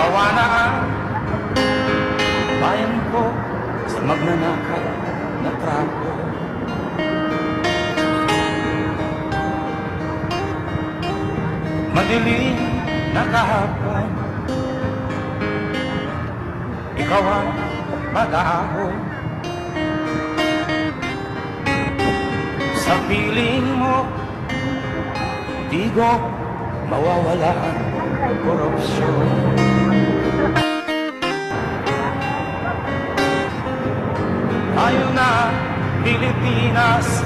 Sawa na ang bayan ko sa magnanakaw na trapo. Madilim na kahapon. Ikaw ang mag-aahon Sa piling mo Di ko mawawala ang korupsyon Pilipinas.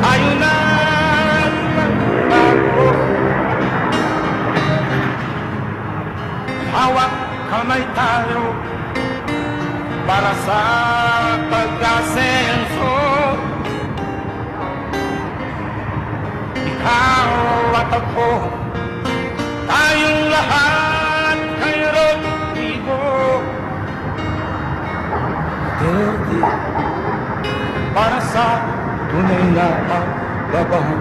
Tayo na magbago. Hawak kamay tayo Para sa pag-asenso. Ikaw at ako Tayong lahat kay Rodrigo. Duterte Para sa tunay na pagbabago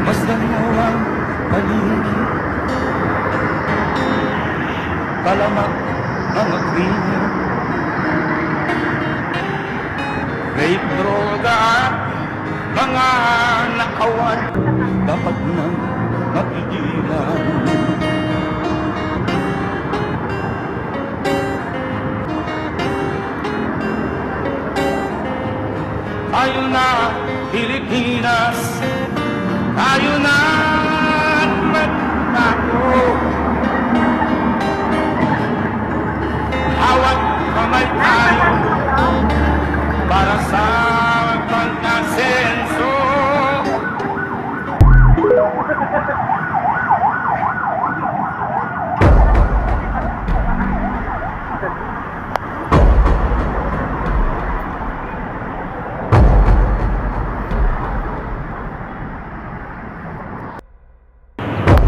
Masdan mo ang paligid Kalamak ang krimen Rape, droga at mga nakawan Dapat nang mapigilan Tayo na Pilipinas. Tayo na magbago Hawak kamay tayo Para sa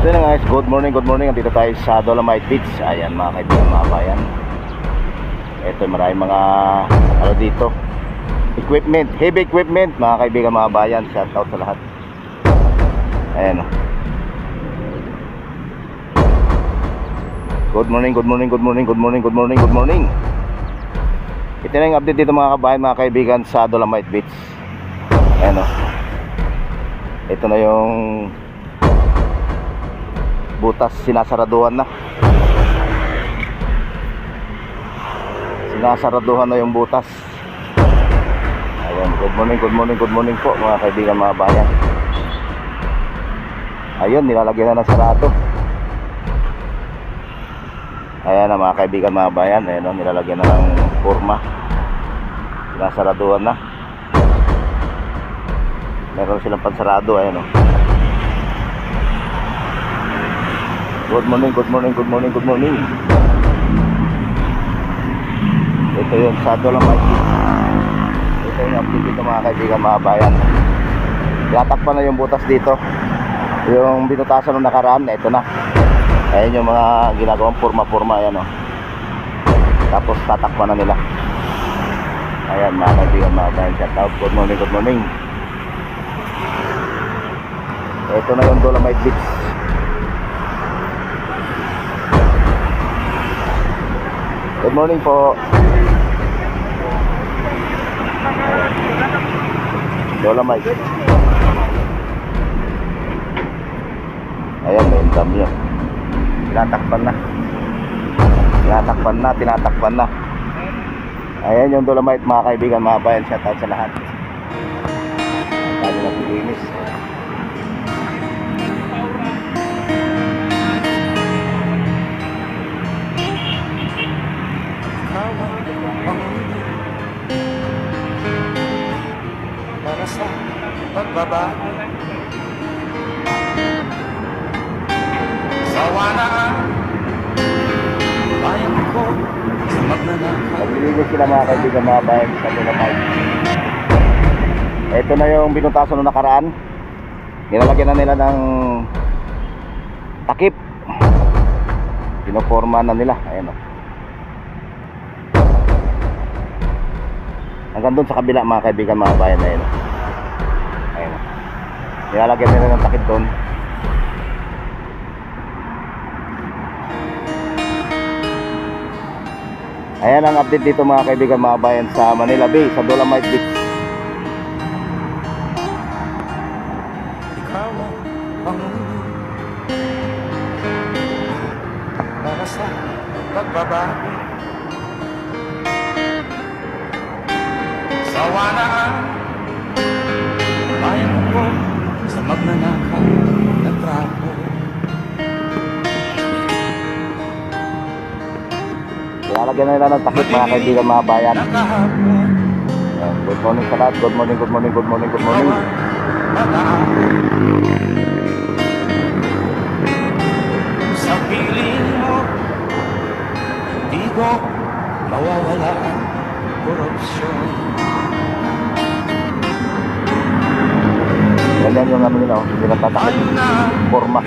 So yun guys, good morning, good morning. Dito tayo sa Dolomite Beach. Ayan mga kaibigan, mga bayan. Ito maraming mga ano dito. Equipment, heavy equipment mga kaibigan, mga bayan. Shout out sa lahat. Ayan o. Good morning, good morning, good morning, good morning, good morning, good morning. Ito na yung update dito mga kabayan, mga kaibigan sa Dolomite Beach. Ayan o. Ito na yung butas sinasaraduhan na. Sinasaraduhan na yung butas. Ayun good morning good morning good morning po mga kaibigan mga bayan. Ayun nilalagyan na ng sarado. Ayan na mga kaibigan mga bayan ayun o, nilalagyan na ng forma sinasaraduhan na. Meron silang pansarado ayun o Good morning, good morning, good morning, good morning. Ito yung sa Dolomite. Ito yung update dito mga kaibigan, mga bayan. Tinatakpan na yung butas dito. Yung binutasan ng nakaraan, ito na. Ayan yung mga ginagawang forma-forma, ayan o. Tapos tatakpan na nila. Ayan mga kaibigan, mga bayan. Shout out, good morning, good morning. Ito na yung Dolomite Beach. Good morning po. Dolomite. Ayan, may dam yun. Tinatakpan na. Tinatakpan na, tinatakpan na. Ayan yung Dolomite mga kaibigan, mga bayan. Shout out sa lahat. Lalo na pilinis. Pagbabago Sawa na ang bayan ko sa magnanakaw Naglilinis sila mga kaibigan, mga bayan sa Dolomite. Ito na yung binutasan ng nakaraan. Nilalagyan na nila ng takip. Pinoforma na nila. Ayan o. Hanggang doon sa kabila mga kaibigan, mga bayan na yun. Ayun. Nilalagyan nila ng takip doon. Ayan ang update dito mga kaibigan, mga bayan sa Manila Bay, sa Dolomite Beach. Para sa pagbabago Sawa na ang magnanakaw na trapo Nilalagyan nila ng takip mga kaibigan, mga bayan. Good morning sa lahat. Good morning, good morning, good morning, good morning. Sa piling mo Di ko mawawala ang korupsyon Ganyan yung ano nila, oh. hindi natatakip. Tayo na Forma.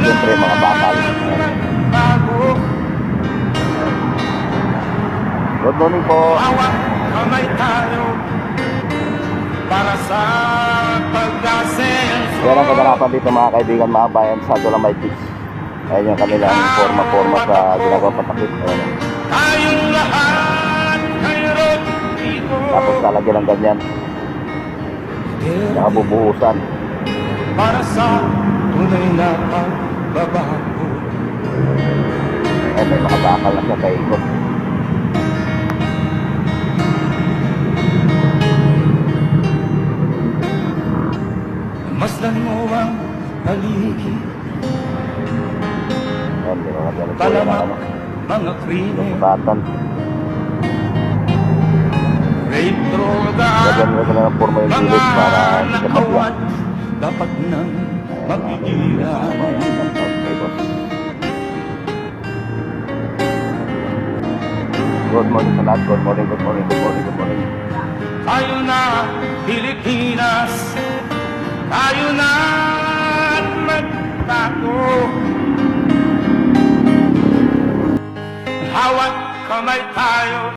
Siyempre, mga bakal. Good morning po. Kamay tayo Para sa pag-asenso Yan ang kaganapan dito mga kaibigan, mga bayan sa Dolomite Beach. Ayan yung kanilang forma-forma sa ginagawa patakip. Ayan. Tayong lahat Tapos lalagyan ng ganyan. Saka bubuhusan. Para sa tunay na pagbabago. Ayan, may mga bakal na siya kaikot. Masdan mo ang paligid may mga yan Palamak mga krimen Lagyan nila sila ng forma yung gilid para nakawat mabla. Dapat nang boss. Good morning sa lahat. Good morning, good morning, good morning, good morning. Tayo na Pilipinas Tayo na magtago Hawat kamay tayo